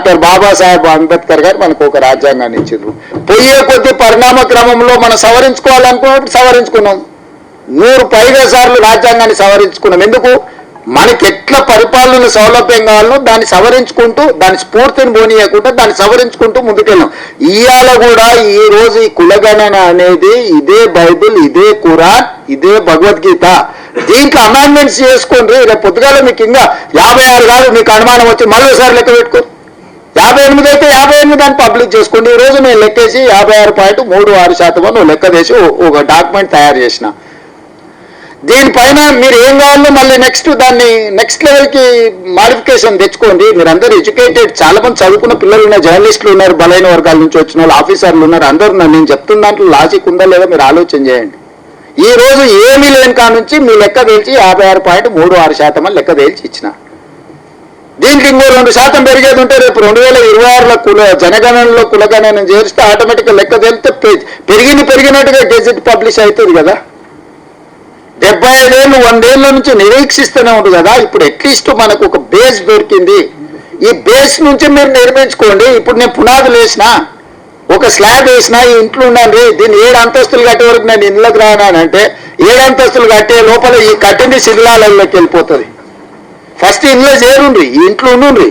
Doctor Babasaheb Ambedkar గారు మనకు ఒక రాజ్యాంగాన్ని ఇచ్చిండ్రు. పోయే కొద్ది పరిణామ క్రమంలో మనం సవరించుకోవాలనుకున్నప్పుడు సవరించుకున్నాం. నూరు పైగా సార్లు రాజ్యాంగాన్ని సవరించుకున్నాం. ఎందుకు? మనకి ఎట్లా పరిపాలన సౌలభ్యం కావాలో దాన్ని సవరించుకుంటూ దాని స్ఫూర్తిని పోనీయకుండా దాన్ని సవరించుకుంటూ ముందుకెళ్ళాం. ఇవాళ కూడా ఈ రోజు ఈ కులగణన అనేది ఇదే బైబిల్ ఇదే ఖురాన్ ఇదే భగవద్గీత. దీంట్లో అమెండ్మెంట్స్ చేసుకోండి రేపు పొద్దుగాల మీకు ఇంకా యాభై ఆరు కాదు మీకు అనుమానం వచ్చి మళ్ళీసారి లెక్క పెట్టుకో. యాభై ఎనిమిది అయితే యాభై ఎనిమిది అని పబ్లిక్ చేసుకోండి. ఈ రోజు నేను లెక్కేసి యాభై ఆరు పాయింట్ మూడు ఆరు శాతం అని లెక్క చేసి ఒక డాక్యుమెంట్ తయారు చేసిన. దీనిపైన మీరు ఏం కావాలో మళ్ళీ నెక్స్ట్ దాన్ని నెక్స్ట్ లెవెల్కి మాడిఫికేషన్ తెచ్చుకోండి. మీరు అందరు ఎడ్యుకేటెడ్ చాలా మంది చదువుకున్న పిల్లలు ఉన్నారు జర్నలిస్టులు ఉన్నారు బలైన వర్గాల నుంచి వచ్చిన వాళ్ళు ఆఫీసర్లు ఉన్నారు అందరు ఉన్నారు. నేను చెప్తున్న దాంట్లో లాజిక్ ఉందా లేదా మీరు ఆలోచన చేయండి. ఈ రోజు ఏమీ లేని కాడ నుంచి మీ లెక్క తేల్చి యాభై ఆరు పాయింట్ మూడు ఆరు శాతం అని లెక్క తేల్చి ఇచ్చిన. దీనికి ఇంకో రెండు శాతం పెరిగేది ఉంటే రేపు రెండు వేల ఇరవై ఆరులో కుల జనగణనలో కులగణన చేరిస్తే ఆటోమేటిక్గా లెక్క తెలితే పెరిగిన పెరిగింది పెరిగినట్టుగా గెజెట్ పబ్లిష్ అవుతుంది కదా. డెబ్బై ఐదేళ్ళు వందేళ్ళ నుంచి నిరీక్షిస్తూనే ఉంది కదా. ఇప్పుడు అట్లీస్ట్ మనకు ఒక బేస్ దొరికింది. ఈ బేస్ నుంచి మీరు నిర్మించుకోండి. ఇప్పుడు నేను పునాదులు వేసిన ఒక స్లాబ్ వేసిన ఈ ఇంట్లో ఉండండి. దీన్ని ఏడు అంతస్తులు కట్టే వరకు నేను ఇంట్లోకి రానానంటే ఏడు అంతస్తులు కట్టే లోపల ఈ కట్టింది శిథిలాలలోకి వెళ్ళిపోతుంది. ఫస్ట్ ఇంట్లో చేరుండ్రి ఇంట్లో ఉండుండ్రి.